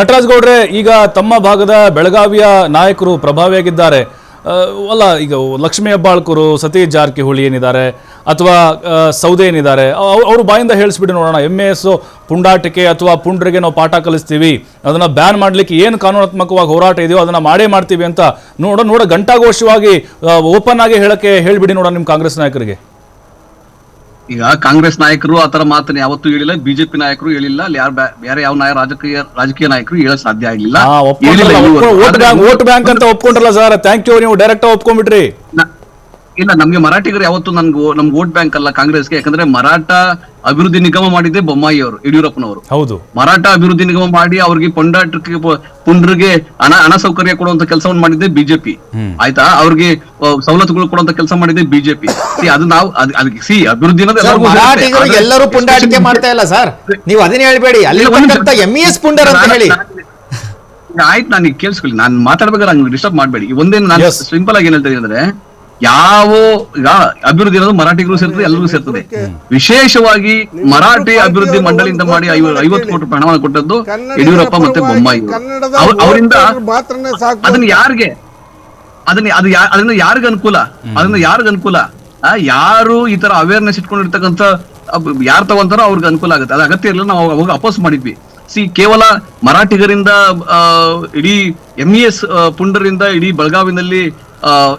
ನಟರಾಜ್ ಗೌಡ್ರೆ ಈಗ ತಮ್ಮ ಭಾಗದ ಬೆಳಗಾವಿಯ ನಾಯಕರು ಪ್ರಭಾವಿಯಾಗಿದ್ದಾರೆ. ಅಲ್ಲ, ಈಗ ಲಕ್ಷ್ಮೀ ಹೆಬ್ಬಾಳ್ಕರು, ಸತೀಶ್ ಜಾರಕಿಹೊಳಿ ಏನಿದ್ದಾರೆ, ಅಥವಾ ಸೌದೆ ಏನಿದ್ದಾರೆ ಅವರು ಬಾಯಿಂದ ಹೇಳಿಸ್ಬಿಟ್ಟು ನೋಡೋಣ. ಎಂ ಎಸ್ ಪುಂಡಾಟಿಕೆ ಅಥವಾ ಪುಂಡ್ರಿಗೆ ನಾವು ಪಾಠ ಕಲಿಸ್ತೀವಿ, ಅದನ್ನು ಬ್ಯಾನ್ ಮಾಡ್ಲಿಕ್ಕೆ ಏನು ಕಾನೂನಾತ್ಮಕವಾಗಿ ಹೋರಾಟ ಇದೆಯೋ ಅದನ್ನು ಮಾಡೇ ಮಾಡ್ತೀವಿ ಅಂತ ನೋಡ ನೋಡ ಗಂಟಾಘೋಷವಾಗಿ ಓಪನ್ ಆಗಿ ಹೇಳಕ್ಕೆ ಹೇಳಿಬಿಡಿ ನೋಡೋಣ ನಿಮ್ಮ ಕಾಂಗ್ರೆಸ್ ನಾಯಕರಿಗೆ. ಈಗ ಕಾಂಗ್ರೆಸ್ ನಾಯಕರು ಆತರ ಮಾತನ್ನ ಯಾವತ್ತೂ ಹೇಳಿಲ್ಲ ಬಿಜೆಪಿ ನಾಯಕರು ಹೇಳಿಲ್ಲ ಅಲ್ಲಿ ಯಾರು ಬೇರೆ ಯಾವ ನಾಯ ರಾಜಕೀಯ ರಾಜಕೀಯ ನಾಯಕರು ಹೇಳಕ್ ಸಾಧ್ಯ ಆಗಿಲ್ಲ. ಓಟ್ ವೋಟ್ ಬ್ಯಾಂಕ್ ಅಂತ ಒಪ್ಕೊಂಡ್ರಲ್ಲ ಸರ್. ಥ್ಯಾಂಕ್ ಯು ನೀವು ಡೈರೆಕ್ಟ್ ಒಪ್ಕೊಂಡ್ಬಿಟ್ರಿ. ಇಲ್ಲ ನಮ್ಗೆ ಮರಾಠಿಗರು ಯಾವತ್ತು ನನ್ಗೆ ನಮ್ಗೆ ವೋಟ್ ಬ್ಯಾಂಕ್ ಅಲ್ಲ ಕಾಂಗ್ರೆಸ್ಗೆ ಯಾಕಂದ್ರೆ ಮರಾಠ ಅಭಿವೃದ್ಧಿ ನಿಗಮ ಮಾಡಿದ್ದೆ ಬೊಮ್ಮಾಯಿ ಅವರು ಯಡಿಯೂರಪ್ಪನವರು. ಹೌದು. ಮರಾಠ ಅಭಿವೃದ್ಧಿ ನಿಗಮ ಮಾಡಿ ಅವ್ರಿಗೆ ಪೊಂಡಾಟಕ್ಕೆ ಪುಂಡ್ರಿಗೆ ಹಣ ಹಣ ಸೌಕರ್ಯ ಕೊಡುವಂತ ಕೆಲಸವನ್ನು ಮಾಡಿದ್ದೆ ಬಿಜೆಪಿ. ಆಯ್ತಾ? ಅವ್ರಿಗೆ ಸವಲತ್ತುಗಳು ಕೊಡುವಂತ ಕೆಲಸ ಮಾಡಿದ್ದೆ ಬಿಜೆಪಿ. ಸಿ ಅದು ನಾವು ಅದ್- ಅದಕ್ಕೆ ಸಿ ಅಭಿವೃದ್ಧಿ ಎಲ್ಲರೂ ಪುಂಡಾಟಿಕೆ ಮಾಡ್ತಾ ಇಲ್ಲ ಸರ್. ನೀವು ಅದನ್ನ ಹೇಳ್ಬೇಡಿ. ಅಲ್ಲಿ ಎಂ ಎಸ್ ಪುಂಡರ್ ಅಂತ ಹೇಳಿ. ಆಯ್ತು ನಾನು ಈಗ ಕೇಳಿಸ್ಕೊಳ್ಳಿ. ನಾನು ಮಾತಾಡ್ಬೇಕಾದ್ರೆ ಡಿಸ್ಟರ್ಬ್ ಮಾಡಬೇಡಿ. ಒಂದೇನು ನಾನು ಸಿಂಪಲ್ ಆಗಿ ಏನ್ ಹೇಳ್ತೀನಿ ಅಂದ್ರೆ ಯಾವ ಅಭಿವೃದ್ಧಿ ಅನ್ನೋದು ಮರಾಠಿಗರು ಸೇರ್ತದೆ ಎಲ್ಲರಿಗೂ ಸೇರ್ತದೆ. ವಿಶೇಷವಾಗಿ ಮರಾಠಿ ಅಭಿವೃದ್ಧಿ ಮಂಡಳಿಯಿಂದ ಮಾಡಿ ಐವ- ಐವತ್ತು ಕೋಟಿ ರೂಪಾಯಿ ಹಣವನ್ನು ಕೊಟ್ಟದ್ದು ಯಡಿಯೂರಪ್ಪ ಮತ್ತೆ ಬೊಮ್ಮಾಯಿ ಅವರಿಂದ ಅದನ್ನ ಯಾರಿಗೆ? ಅದನ್ನ ಅದು ಅದರಿಂದ ಯಾರಿಗ ಅನುಕೂಲ? ಅದನ್ನ ಯಾರಿಗ ಅನುಕೂಲ? ಆ, ಯಾರು ಈ ತರ ಅವೇರ್ನೆಸ್ ಇಟ್ಕೊಂಡಿರ್ತಕ್ಕಂಥ ಯಾರು ತಗೊಂತಾರೋ ಅವ್ರಿಗೆ ಅನುಕೂಲ ಆಗುತ್ತೆ. ಅದು ಅಗತ್ಯ ಇರಲಿಲ್ಲ ನಾವು ಅವಾಗ ಅಪೋಸ್ ಮಾಡಿದ್ವಿ. ಸಿ ಕೇವಲ ಮರಾಠಿಗರಿಂದ ಇಡೀ ಎಂ ಇ ಎಸ್ ಪುಂಡರಿಂದ ಇಡೀ ಬೆಳಗಾವಿನಲ್ಲಿ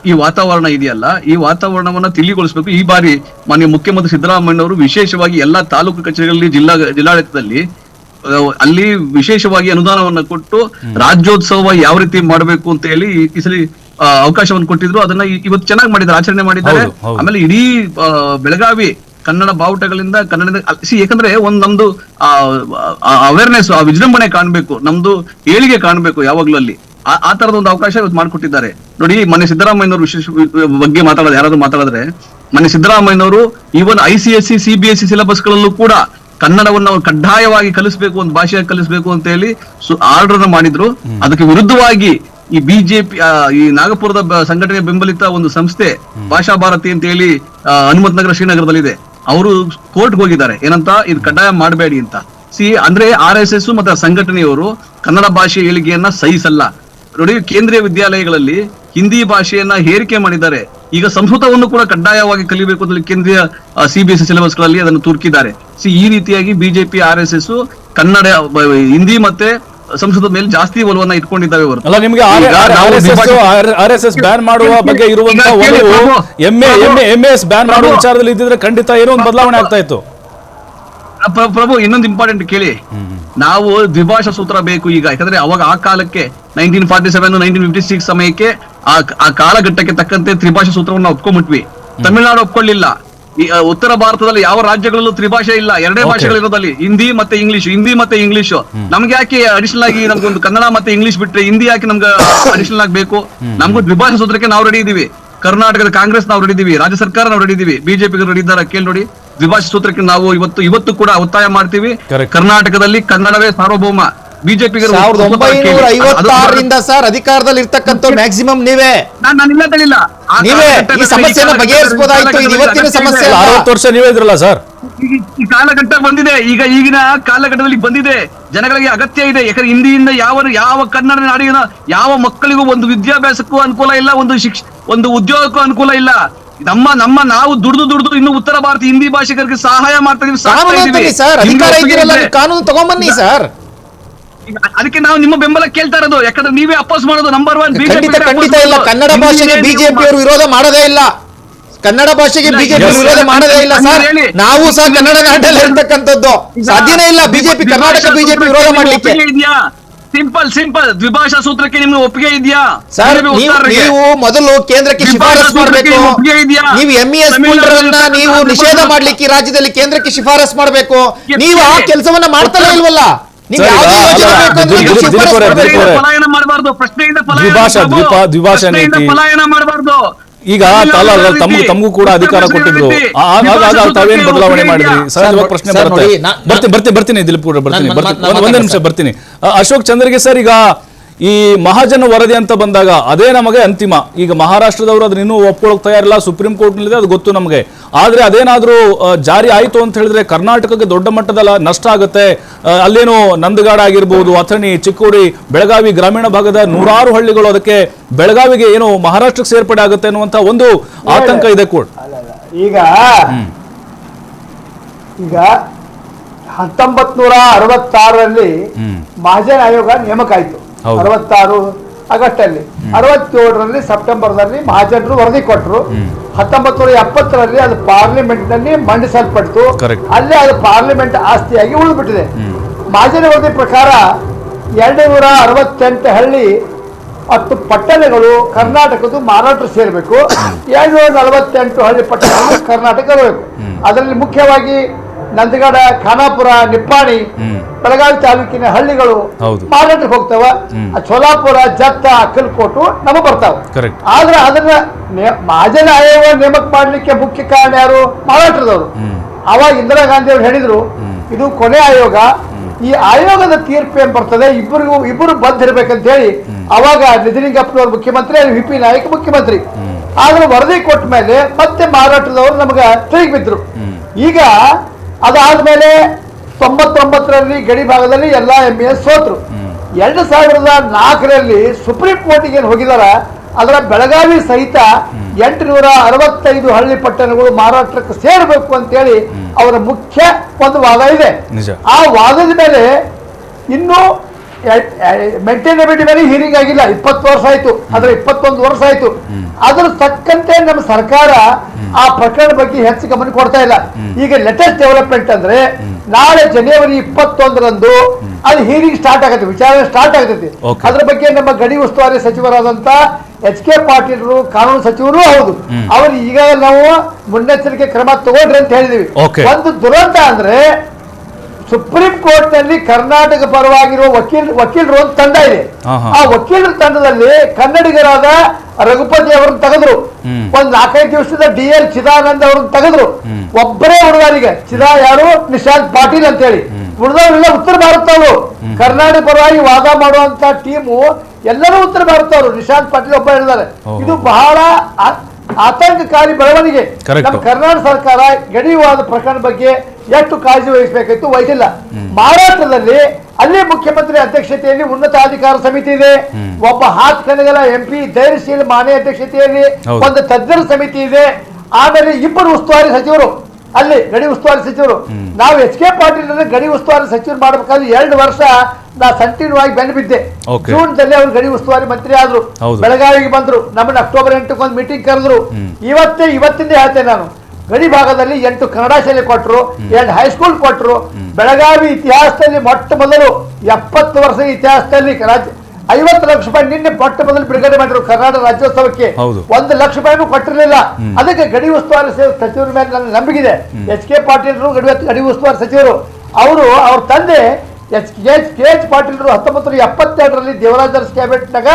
ಈ ವಾತಾವರಣ ಇದೆಯಲ್ಲ ಈ ವಾತಾವರಣವನ್ನ ತಿಳಿಗೊಳಿಸಬೇಕು. ಈ ಬಾರಿ ಮಾನ್ಯ ಮುಖ್ಯಮಂತ್ರಿ ಸಿದ್ದರಾಮಯ್ಯ ಅವರು ವಿಶೇಷವಾಗಿ ಎಲ್ಲಾ ತಾಲೂಕು ಕಚೇರಿಗಳಲ್ಲಿ ಜಿಲ್ಲಾ ಜಿಲ್ಲಾಡಳಿತದಲ್ಲಿ ಅಲ್ಲಿ ವಿಶೇಷವಾಗಿ ಅನುದಾನವನ್ನ ಕೊಟ್ಟು ರಾಜ್ಯೋತ್ಸವ ಯಾವ ರೀತಿ ಮಾಡಬೇಕು ಅಂತ ಹೇಳಿ ಈ- ಸಲ ಅವಕಾಶವನ್ನು ಕೊಟ್ಟಿದ್ರು. ಅದನ್ನ ಇವತ್ತು ಚೆನ್ನಾಗಿ ಮಾಡಿದ್ದಾರೆ ಆಚರಣೆ ಮಾಡಿದ್ದಾರೆ. ಆಮೇಲೆ ಇಡೀ ಬೆಳಗಾವಿ ಕನ್ನಡ ಬಾವುಟಗಳಿಂದ ಕನ್ನಡ ಸಿ ಯಾಕಂದ್ರೆ ಒಂದ್ ನಮ್ದು ಅವೇರ್ನೆಸ್ ಆ ವಿಜೃಂಭಣೆ ಕಾಣ್ಬೇಕು ನಮ್ದು ಏಳಿಗೆ ಕಾಣ್ಬೇಕು ಯಾವಾಗ್ಲೂ ಅಲ್ಲಿ. ಆ- ಆ ತರದ ಒಂದು ಅವಕಾಶ ಇವತ್ತು ಮಾಡಿಕೊಟ್ಟಿದ್ದಾರೆ. ನೋಡಿ ಮನೆ ಸಿದ್ದರಾಮಯ್ಯನವರು ವಿಶೇಷ ಬಗ್ಗೆ ಮಾತಾಡೋದು ಯಾರಾದ್ರೂ ಮಾತಾಡಿದ್ರೆ ಮನೆ ಸಿದ್ದರಾಮಯ್ಯನವರು even I C S C C B S C syllabus ಗಳಲ್ಲೂ ಕೂಡ ಕನ್ನಡವನ್ನು ಅವ್ರು ಕಡ್ಡಾಯವಾಗಿ ಕಲಿಸಬೇಕು ಒಂದು ಭಾಷೆ ಕಲಿಸಬೇಕು ಅಂತ ಹೇಳಿ ಆರ್ಡರ್ ಮಾಡಿದ್ರು. ಅದಕ್ಕೆ ವಿರುದ್ಧವಾಗಿ ಈ ಬಿಜೆಪಿ ಈ ನಾಗಪುರದ ಸಂಘಟನೆ ಬೆಂಬಲಿತ ಒಂದು ಸಂಸ್ಥೆ ಭಾಷಾ ಭಾರತಿ ಅಂತ ಹೇಳಿ ಹನುಮತ್ ನಗರ ನಗರ ಶ್ರೀನಗರದಲ್ಲಿದೆ. ಅವರು ಕೋರ್ಟ್ಗೆ ಹೋಗಿದ್ದಾರೆ. ಏನಂತ? ಇದು ಕಡ್ಡಾಯ ಮಾಡಬೇಡಿ ಅಂತ. ಸಿ ಅಂದ್ರೆ ಆರ್ ಎಸ್ ಎಸ್ ಮತ್ತೆ ಆ ಸಂಘಟನೆಯವರು ಕನ್ನಡ ಭಾಷೆ ಏಳಿಗೆಯನ್ನ ಸಹಿಸಲ್ಲ. ನೋಡಿ ಕೇಂದ್ರೀಯ ವಿದ್ಯಾಲಯಗಳಲ್ಲಿ ಹಿಂದಿ ಭಾಷೆಯನ್ನ ಹೇರಿಕೆ ಮಾಡಿದ್ದಾರೆ. ಈಗ ಸಂಸ್ಕೃತವನ್ನು ಕೂಡ ಕಡ್ಡಾಯವಾಗಿ ಕಲಿಬೇಕು ಅಂತ ಕೇಂದ್ರೀಯ ಸಿಬಿಎಸ್ಇ ಸಿಲೆಬಸ್ಗಳಲ್ಲಿ ಅದನ್ನು ತುರ್ಕಿದ್ದಾರೆ. ಸಿ ಈ ರೀತಿಯಾಗಿ BJP R S S Kannada Hindi ಮತ್ತೆ ಸಂಸ್ಕೃತದ ಮೇಲೆ ಜಾಸ್ತಿ ಒಲವನ್ನ ಇಟ್ಕೊಂಡಿದ್ದಾವೆ ಅವರು. ಅಲ್ಲ ನಿಮಗೆ ಆರ್ ಎಸ್ ಎಸ್ ಬ್ಯಾನ್ ಮಾಡುವ ಬಗ್ಗೆ ಇರುವಂತಹ ಎಸ್ ಬ್ಯಾನ್ ಮಾಡುವ ವಿಚಾರದಲ್ಲಿ ಇದ್ದಿದ್ರೆ ಖಂಡಿತ ಏನೋ ಒಂದು ಬದಲಾವಣೆ ಆಗ್ತಾ ಇತ್ತು. ಪ್ರಭು ಇನ್ನೊಂದು ಇಂಪಾರ್ಟೆಂಟ್ ಕೇಳಿ. ನಾವು ದ್ವಿಭಾಷಾ ಸೂತ್ರ ಬೇಕು ಈಗ. ಯಾಕಂದ್ರೆ ಅವಾಗ ಆ ಕಾಲಕ್ಕೆ nineteen forty seven nineteen fifty six ಸಮಯಕ್ಕೆ ಆ ಆ ಕಾಲಘಟ್ಟಕ್ಕೆ ತಕ್ಕಂತೆ ತ್ರಿಭಾಷಾ ಸೂತ್ರವನ್ನು ಒಪ್ಕೊಂಡ್ಬಿಟ್ವಿ. ತಮಿಳುನಾಡು ಒಪ್ಕೊಳ್ಳಿಲ್ಲ. ಈ, ಉತ್ತರ ಭಾರತದಲ್ಲಿ ಯಾವ ರಾಜ್ಯಗಳಲ್ಲೂ ತ್ರಿಭಾಷೆ ಇಲ್ಲ. ಎರಡೇ ಭಾಷೆಗಳು ಭಾಷೆಗಳಿರೋದಲ್ಲಿ ಹಿಂದಿ ಮತ್ತೆ ಇಂಗ್ಲಿಷ್. ಹಿಂದಿ ಮತ್ತೆ ಇಂಗ್ಲಿಷ್. ನಮ್ಗೆ ಯಾಕೆ ಅಡಿಷನಲ್ ಆಗಿ ನಮ್ಗೊಂದು ಕನ್ನಡ ಮತ್ತೆ ಇಂಗ್ಲಿಷ್ ಬಿಟ್ರೆ ಹಿಂದಿ ಯಾಕೆ ನಮ್ಗೆ ಅಡಿಷನಲ್ ಆಗಿ ಬೇಕು ನಮ್ಗೂ ದ್ವಿಭಾಷಾ ಸೂತ್ರಕ್ಕೆ ನಾವು ರೆಡಿ ಇದೀವಿ. ಕರ್ನಾಟಕದ ಕಾಂಗ್ರೆಸ್ ನಾವು ರೆಡಿ ಇದೀವಿ. ರಾಜ್ಯ ಸರ್ಕಾರ ನಾವು ರೆಡಿ ಇದೀವಿ. ಬಿಜೆಪಿ ರೆಡಿ ಇದ್ದಾರೆ ಕೇಳಿ ನೋಡಿ. ದ್ವಿಭಾಷಾ ಸೂತ್ರಕ್ಕೆ ನಾವು ಇವತ್ತು ಇವತ್ತು ಕೂಡ ಒತ್ತಾಯ ಮಾಡ್ತೀವಿ. ಕರ್ನಾಟಕದಲ್ಲಿ ಕನ್ನಡವೇ ಸಾರ್ವಭೌಮ. ಬಿಜೆಪಿ ಸರ್ ಅಧಿಕಾರದಲ್ಲಿ ಇರ್ತಕ್ಕಂಥ ಮ್ಯಾಕ್ಸಿಮಮ್ ನೀವೇ. ನೀವೇ. ಈ ಸಮಸ್ಯೆನ ಇದು ಇವತ್ತಿನ ಸಮಸ್ಯೆ. ಅರವತ್ತು ವರ್ಷ ನೀವೇ ಇದ್ರಲ್ಲ ಸರ್. ಈ- ಈ ಕಾಲಘಟ್ಟ ಬಂದಿದೆ. ಈಗ ಈಗಿನ ಕಾಲಘಟ್ಟದಲ್ಲಿ ಬಂದಿದೆ. ಜನಗಳಿಗೆ ಅಗತ್ಯ ಇದೆ. ಯಾಕಂದ್ರೆ ಹಿಂದಿಯಿಂದ ಯಾವ ಯಾವ ಕನ್ನಡ ನಾಡಿನ ಯಾವ ಮಕ್ಕಳಿಗೂ ಒಂದು ವಿದ್ಯಾಭ್ಯಾಸಕ್ಕೂ ಅನುಕೂಲ ಇಲ್ಲ ಒಂದು ಶಿಕ್ಷ ಒಂದು ಉದ್ಯೋಗಕ್ಕೂ ಅನುಕೂಲ ಇಲ್ಲ. ನಮ್ಮ ನಮ್ಮ ನಾವು ದುಡ್ದು ದುಡ್ದು ಇನ್ನು ಉತ್ತರ ಭಾರತ ಹಿಂದಿ ಭಾಷಿಕರಿಗೆ ಸಹಾಯ ಮಾಡ್ತಾ ಇದೀವಿ ಸರ್ ಅಧಿಕಾರ ಕಾನೂನು ತಗೊಂಬನ್ನಿ ಸರ್. ಅದಕ್ಕೆ ನಾವು ನಿಮ್ಮ ಬೆಂಬಲ ಕೇಳ್ತಾ ಇರೋದು. ಯಾಕಂದ್ರೆ ನೀವೇ ಅಪೋಸ್ ಮಾಡೋದು ನಂಬರ್ ಒನ್ ಬಿಜೆಪಿ ಖಂಡಿತ ಇಲ್ಲ. ಕನ್ನಡ ಭಾಷೆಗೆ ಬಿಜೆಪಿ ಅವರು ವಿರೋಧ ಮಾಡದೇ ಇಲ್ಲ. ಕನ್ನಡ ಭಾಷೆಗೆ ಬಿಜೆಪಿ. ವಿರೋಧ ಮಾಡದೇ ಇಲ್ಲ ಸರ್. ನಾವು ಸಹ ಕನ್ನಡ ನಾಡಲ್ಲಿ ಇರ್ತಕ್ಕಂಥದ್ದು ಸಾಧ್ಯನೇ ಇಲ್ಲ. ಬಿಜೆಪಿ ಕರ್ನಾಟಕ ಬಿಜೆಪಿ ವಿರೋಧ ಮಾಡ್ಲಿಕ್ಕೆ. ಇದೆಯಾ? Simple simple. ದ್ವಿಭಾಷಾ ಸೂತ್ರಕ್ಕೆ ನಿಮ್ಗೆ ಒಪ್ಪಿಗೆ ಇದೆಯಾ? ಸರ್ ನೀವು ಮೊದಲು ಕೇಂದ್ರಕ್ಕೆ ಶಿಫಾರಸ್ ಮಾಡಬೇಕು ಇದೆಯಾ? ನೀವು ಎಂಇಎಸ್ ಇ ಎಸ್ ತಮಿಳುನಾಡಿನಲ್ಲಿ ನೀವು ನಿಷೇಧ ಮಾಡ್ಲಿಕ್ಕೆ ರಾಜ್ಯದಲ್ಲಿ ಕೇಂದ್ರಕ್ಕೆ ಶಿಫಾರಸ್ ಮಾಡಬೇಕು. ನೀವು ಆ. ಕೆಲಸವನ್ನ ಮಾಡ್ತಾನೆ ಇಲ್ವಲ್ಲ. ಪಲಾಯನ ಮಾಡಬಾರ್ದು. ಪ್ರಶ್ನೆಯಿಂದ ಪಲಾಯನ ದ್ವಿಭಾಷಾ, ದ್ವಿಭಾಷಾ ನೀತಿ. ಪಲಾಯನ ಮಾಡಬಾರ್ದು. ಈಗ ತಮ್ಗೆ ತಮ್ಗೂ ತಮಗೂ ಕೂಡ ಅಧಿಕಾರ ಕೊಟ್ಟಿದ್ರು. ತಾವೇನು ಬದಲಾವಣೆ ಮಾಡಿದ್ರಿ? ಸಹಜವಾಗಿ ಪ್ರಶ್ನೆ ಬರ್ತೀನಿ ಬರ್ತೀನಿ ಬರ್ತೀನಿ ದಿಲೀಪ್ ಕೂಡ ಬರ್ತೀನಿ ಬರ್ತೀನಿ. ಒಂದ್- ಒಂದೇ ನಿಮಿಷ ಬರ್ತೀನಿ. ಅಶೋಕ್ ಚಂದ್ರಗೆ ಸರ್ ಈಗ ಈ ಮಹಾಜನ ವರದಿ ಅಂತ ಬಂದಾಗ ಅದೇ ನಮಗೆ ಅಂತಿಮ. ಈಗ ಮಹಾರಾಷ್ಟ್ರದವರು ಅದನ್ನ ಇನ್ನೂ ಒಪ್ಕೊಳ್ಳೋಕೆ ತಯಾರಿಲ್ಲ ಸುಪ್ರೀಂ ಕೋರ್ಟ್ನಲ್ಲಿದೆ ಅದು ಗೊತ್ತು ನಮಗೆ. ಆದ್ರೆ ಅದೇನಾದ್ರೂ ಜಾರಿ ಆಯಿತು ಅಂತ ಹೇಳಿದ್ರೆ ಕರ್ನಾಟಕಕ್ಕೆ ದೊಡ್ಡ ಮಟ್ಟದ ನಷ್ಟ ಆಗುತ್ತೆ. ಅಲ್ಲೇನು ನಂದಗಾಡ ಆಗಿರ್ಬೋದು ಅಥಣಿ ಚಿಕ್ಕೋಡಿ ಬೆಳಗಾವಿ ಗ್ರಾಮೀಣ ಭಾಗದ ನೂರಾರು ಹಳ್ಳಿಗಳು ಅದಕ್ಕೆ ಬೆಳಗಾವಿಗೆ ಏನು ಮಹಾರಾಷ್ಟ್ರಕ್ಕೆ ಸೇರ್ಪಡೆ ಆಗುತ್ತೆ ಅನ್ನುವಂತ ಒಂದು ಆತಂಕ ಇದೆ ಕೋರ್ಟ್. ಈಗ ಈಗ ಹತ್ತೊಂಬತ್ ನೂರ ಅರವತ್ತಾರರಲ್ಲಿ ಮಹಾಜನ್ ಆಯೋಗ ನೇಮಕ ಆಯ್ತು. ಅರವತ್ತಾರು ಆಗಸ್ಟ್ ಅಲ್ಲಿ ಅರವತ್ತೇಳರಲ್ಲಿ ಸೆಪ್ಟೆಂಬರ್ನಲ್ಲಿ ಮಹಾಜನರು ವರದಿ ಕೊಟ್ಟರು ಹತ್ತೊಂಬತ್ ನೂರ ಎಪ್ಪತ್ತರಲ್ಲಿ ಅದು ಪಾರ್ಲಿಮೆಂಟ್ನಲ್ಲಿ ಮಂಡಿಸಲ್ಪಟ್ಟು. ಅಲ್ಲೇ ಅದು ಪಾರ್ಲಿಮೆಂಟ್ ಆಸ್ತಿಯಾಗಿ ಉಳಿದ್ಬಿಟ್ಟಿದೆ. ಮಹಾಜನ ವರದಿ ಪ್ರಕಾರ ಎರಡು ನೂರ ಅರವತ್ತೆಂಟು ಹಳ್ಳಿ ಹತ್ತು ಪಟ್ಟಣಗಳು ಕರ್ನಾಟಕದ್ದು ಮಹಾರಾಷ್ಟ್ರ ಸೇರಬೇಕು. ಎರಡು ನೂರ ನಲವತ್ತೆಂಟು ಹಳ್ಳಿ ಪಟ್ಟಣಗಳು ಕರ್ನಾಟಕ ಬರಬೇಕು ಅದರಲ್ಲಿ ಮುಖ್ಯವಾಗಿ ನಂದಗಡ ಖಾನಾಪುರ ನಿಪ್ಪಾಣಿ. ಬೆಳಗಾವಿ ತಾಲೂಕಿನ ಹಳ್ಳಿಗಳು ಮಾರಾಟಕ್ಕೆ ಹೋಗ್ತಾವ. ಚೋಲಾಪುರ ಸೋಲಾಪುರ ಜತ್ತ ಅಕ್ಕಲ್ಕೋಟು ನಮಗೆ ಬರ್ತಾವ. ಆದ್ರೆ ಅದನ್ನ ಮಹಾಜನ ಆಯೋಗ ನೇಮಕ ಮಾಡ್ಲಿಕ್ಕೆ ಮುಖ್ಯ ಕಾರಣ ಯಾರು? ಮಾರಾಟದವರು. ಅವಾಗ ಇಂದಿರಾ ಗಾಂಧಿ ಅವರು ಹೇಳಿದ್ರು ಇದು ಕೊನೆ ಆಯೋಗ. ಈ ಆಯೋಗದ ತೀರ್ಪು ಏನ್ ಬರ್ತದೆ? ಇಬ್ಬರಿಗೂ ಇಬ್ಬರು ಬಂದಿರ್ಬೇಕಂತ ಹೇಳಿ ಅವಾಗ ನಿಧಿಲಿಂಗಪ್ಪನವರು ಮುಖ್ಯಮಂತ್ರಿ ವಿ ಪಿ ನಾಯಕ್ ಮುಖ್ಯಮಂತ್ರಿ. ಆದ್ರೆ ವರದಿ ಕೊಟ್ಟ ಮೇಲೆ ಮತ್ತೆ ಮಾರಾಟದವರು ನಮಗ ತಿರುಗಿ ಬಿದ್ರು. ಈಗ ಅದಾದ್ಮೇಲೆ ತೊಂಬತ್ತೊಂಬತ್ತರಲ್ಲಿ ಗಡಿ ಭಾಗದಲ್ಲಿ ಎಲ್ಲಾ ಎಂ ಎಸ್ ಸೋತ್ರು. ಎರಡು ಸಾವಿರದ ನಾಲ್ಕರಲ್ಲಿ ಸುಪ್ರೀಂ ಕೋರ್ಟಿಗೆ ಏನು ಹೋಗಿದಾರ ಅದರ ಬೆಳಗಾವಿ ಸಹಿತ ಎಂಟುನೂರ ಅರವತ್ತೈದು ಹಳ್ಳಿ ಪಟ್ಟಣಗಳು ಮಹಾರಾಷ್ಟ್ರಕ್ಕೆ ಸೇರಬೇಕು ಅಂತೇಳಿ ಅವರ ಮುಖ್ಯ ಒಂದು ವಾದ ಇದೆ. ಆ ವಾದದ ಮೇಲೆ ಇನ್ನೂ ಮೇಂಟೈನಬಿಲಿಟಿ ಹೀರಿಂಗ್ ಆಗಿಲ್ಲ. ಇಪ್ಪತ್ತು ವರ್ಷ ಆಯ್ತು. ಅದ್ರ ಇಪ್ಪತ್ತೊಂದು ವರ್ಷ ಆಯ್ತು. ಅದ್ರ ತಕ್ಕಂತೆ ನಮ್ಮ ಸರ್ಕಾರ ಆ ಪ್ರಕರಣ ಬಗ್ಗೆ ಹೆಚ್ಚು ಗಮನ ಕೊಡ್ತಾ ಇಲ್ಲ. ಈಗ ಲೇಟೆಸ್ಟ್ ಡೆವಲಪ್ಮೆಂಟ್ ಅಂದ್ರೆ ನಾಳೆ ಜನವರಿ ಇಪ್ಪತ್ತೊಂದರಂದು ಅದು ಹೀರಿಂಗ್ ಸ್ಟಾರ್ಟ್ ಆಗತ್ತೆ. ವಿಚಾರಣೆ ಸ್ಟಾರ್ಟ್ ಆಗುತ್ತೆ. ಅದ್ರ ಬಗ್ಗೆ ನಮ್ಮ ಗಡಿ ಉಸ್ತುವಾರಿ ಸಚಿವರಾದಂತ ಎಚ್ ಕೆ ಪಾಟೀಲ್ರು ಕಾನೂನು ಸಚಿವರು ಹೌದು. ಅವರು ಈಗ ನಾವು ಮುನ್ನೆಚ್ಚರಿಕೆ ಕ್ರಮ ತಗೊಂಡ್ರಿ ಅಂತ ಹೇಳಿದೀವಿ. ಒಂದು ದುರಂತ ಅಂದ್ರೆ ಸುಪ್ರೀಂ ಕೋರ್ಟ್ನಲ್ಲಿ ಕರ್ನಾಟಕ ಪರವಾಗಿರುವ ವಕೀಲ್ ವಕೀಲರು ಒಂದು ತಂಡ ಇದೆ. ಆ ವಕೀಲರ ತಂಡದಲ್ಲಿ ಕನ್ನಡಿಗರಾದ ರಘುಪತಿ ಅವರನ್ನು ತೆಗೆದ್ರು. ಒಂದ್ ನಾಲ್ಕೈದು ದಿವಸದ ಡಿ ಎಲ್ ಚಿದಾನಂದ್ ಅವ್ರನ್ನ ತೆಗೆದ್ರು. ಒಬ್ಬರೇ ಉಳಿದಾರಿಗೆ ಚಿದಾ ಯಾರು ನಿಶಾಂತ್ ಪಾಟೀಲ್ ಅಂತ ಹೇಳಿ ಉಳಿದವರೆಲ್ಲ ಉತ್ತರ ಭಾರತದವರು ಕರ್ನಾಟಕ ಪರವಾಗಿ ವಾದ ಮಾಡುವಂತ ಟೀಮು ಎಲ್ಲರೂ ಉತ್ತರ ಭಾರತದವರು ನಿಶಾಂತ್ ಪಾಟೀಲ್ ಒಬ್ಬ ಹೇಳಿದ್ದಾರೆ ಇದು ಬಹಳ ಆತಂಕಕಾರಿ ಬೆಳವಣಿಗೆ. ನಮ್ಮ ಕರ್ನಾಟಕ ಸರ್ಕಾರ ಗಡಿವಾದ ಪ್ರಕರಣ ಬಗ್ಗೆ ಎಷ್ಟು ಕಾಳಜಿ ವಹಿಸಬೇಕಿತ್ತು? ವಹಿಸಿಲ್ಲ. ಮಹಾರಾಷ್ಟ್ರದಲ್ಲಿ ಅಲ್ಲಿ ಮುಖ್ಯಮಂತ್ರಿ ಅಧ್ಯಕ್ಷತೆಯಲ್ಲಿ ಉನ್ನತಾಧಿಕಾರ ಸಮಿತಿ ಇದೆ. ಒಬ್ಬ ಹಾತ್ ಕನಗಲ ಎಂಪಿ ಧೈರ್ಯಶೀಲ ಮಾನೆ ಅಧ್ಯಕ್ಷತೆಯಲ್ಲಿ ಒಂದು ತಜ್ಞರ ಸಮಿತಿ ಇದೆ. ಆಮೇಲೆ ಇಬ್ಬರು ಉಸ್ತುವಾರಿ ಸಚಿವರು. ಅಲ್ಲಿ ಗಡಿ ಉಸ್ತುವಾರಿ ಸಚಿವರು. ನಾವು ಎಚ್ ಕೆ ಪಾಟೀಲ್ ಗಡಿ ಉಸ್ತುವಾರಿ ಸಚಿವರು ಮಾಡಬೇಕಾದ್ರೆ ಎರಡು ವರ್ಷ ನಾ ಸಂಕೀರ್ಣವಾಗಿ ಬೆನ್ನು ಬಿದ್ದೆ. ಜೂನ್ ದಲ್ಲಿ ಅವರು ಗಡಿ ಉಸ್ತುವಾರಿ ಮಂತ್ರಿ ಆದ್ರು. ಬೆಳಗಾವಿಗೆ ಬಂದ್ರು. ನಮ್ಮನ್ನ ಅಕ್ಟೋಬರ್ ಎಂಟಕ್ಕೆ ಒಂದು ಮೀಟಿಂಗ್ ಕರೆದ್ರು ಇವತ್ತೇ ಇವತ್ತಿಂದ ಹೇಳ್ತೇನೆ ನಾನು. ಗಡಿ ಭಾಗದಲ್ಲಿ ಎಂಟು ಕನ್ನಡ ಶಾಲೆ ಕೊಟ್ಟರು ಎರಡು ಹೈಸ್ಕೂಲ್ ಕೊಟ್ಟರು ಬೆಳಗಾವಿ ಇತಿಹಾಸದಲ್ಲಿ ಮೊಟ್ಟ ಮೊದಲು ಎಪ್ಪತ್ತು ವರ್ಷ ಇತಿಹಾಸದಲ್ಲಿ ರಾಜ್ಯ ಐವತ್ತು ಲಕ್ಷ ರೂಪಾಯಿ ನಿನ್ನೆ ಮೊಟ್ಟ ಮೊದಲು ಬಿಡುಗಡೆ ಮಾಡಿದ್ರು ಕರ್ನಾಟಕ ರಾಜ್ಯೋತ್ಸವಕ್ಕೆ. ಒಂದು ಲಕ್ಷ ರೂಪಾಯಿನೂ ಕೊಟ್ಟಿರಲಿಲ್ಲ. ಅದಕ್ಕೆ ಗಡಿ ಉಸ್ತುವಾರಿ ಸಚಿವರ ಮೇಲೆ ನನ್ನ ನಂಬಿಕೆ ಎಚ್ ಕೆ ಪಾಟೀಲ್ರು ಗಡಿ ಗಡಿ ಉಸ್ತುವಾರಿ ಸಚಿವರು ಅವರು ಅವ್ರ ತಂದೆ H K H K H ಪಾಟೀಲ್ರು ಹತ್ತೊಂಬತ್ತು ನೂರ ಎಪ್ಪತ್ತೆರಡರಲ್ಲಿ ದೇವರಾಜ ಅರಸ್ ಕ್ಯಾಬಿನೆಟ್ನಾಗ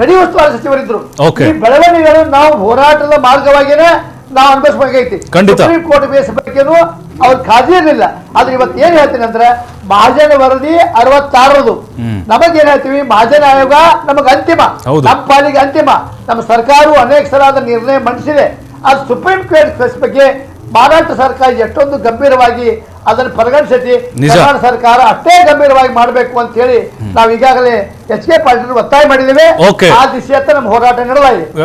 ಗಡಿ ಉಸ್ತುವಾರಿ ಸಚಿವರಿದ್ರು. ಈ ಬೆಳವಣಿಗೆಗಳನ್ನು ನಾವು ಹೋರಾಟದ ಮಾರ್ಗವಾಗಿನೇ ನಾವು ಅನ್ಬೇಕಾಗೈತಿ ಖಂಡಿತ. ಸುಪ್ರೀಂ ಕೋರ್ಟ್ ಬೇಸ್ ಬಗ್ಗೆನೂ ಅವ್ರ ಖಾದಿ ಇರಲಿಲ್ಲ. ಆದ್ರೆ ಇವತ್ತು ಏನ್ ಹೇಳ್ತೀನಿ ಅಂದ್ರೆ ಮಹಾಜನ ವರದಿ ಅರವತ್ತಾರದು ನಮಗೇನ್ ಹೇಳ್ತೀವಿ? ಮಹಾಜನ ಆಯೋಗ ನಮಗ ಅಂತಿಮ. ನಮ್ಮ ಪಾಲಿಗೆ ಅಂತಿಮ. ನಮ್ಮ ಸರ್ಕಾರವು ಅನೇಕ ಸಲ ಅದ ನಿರ್ಣಯ ಮಂಡಿಸಿದೆ. ಅದು ಸುಪ್ರೀಂ ಕೋರ್ಟ್ ಬಗ್ಗೆ ಮಹಾರಾಷ್ಟ್ರ ಸರ್ಕಾರ ಎಷ್ಟೊಂದು ಗಂಭೀರವಾಗಿ ಅದನ್ನು ಪರಿಗಣಿಸಿ. ಕರ್ನಾಟಕ ಸರ್ಕಾರ ಅಷ್ಟೇ ಗಂಭೀರವಾಗಿ ಮಾಡಬೇಕು ಅಂತ ಹೇಳಿ ನಾವು ಈಗಾಗಲೇ ಎಚ್ ಕೆ ಪಾಟೀಲ್ ಒತ್ತಾಯ ಮಾಡಿದ್ದೇವೆ. ಆ ದಿಶೆಯತ್ತ ನಮ್ಮ ಹೋರಾಟ ನಡೆದಿದೆ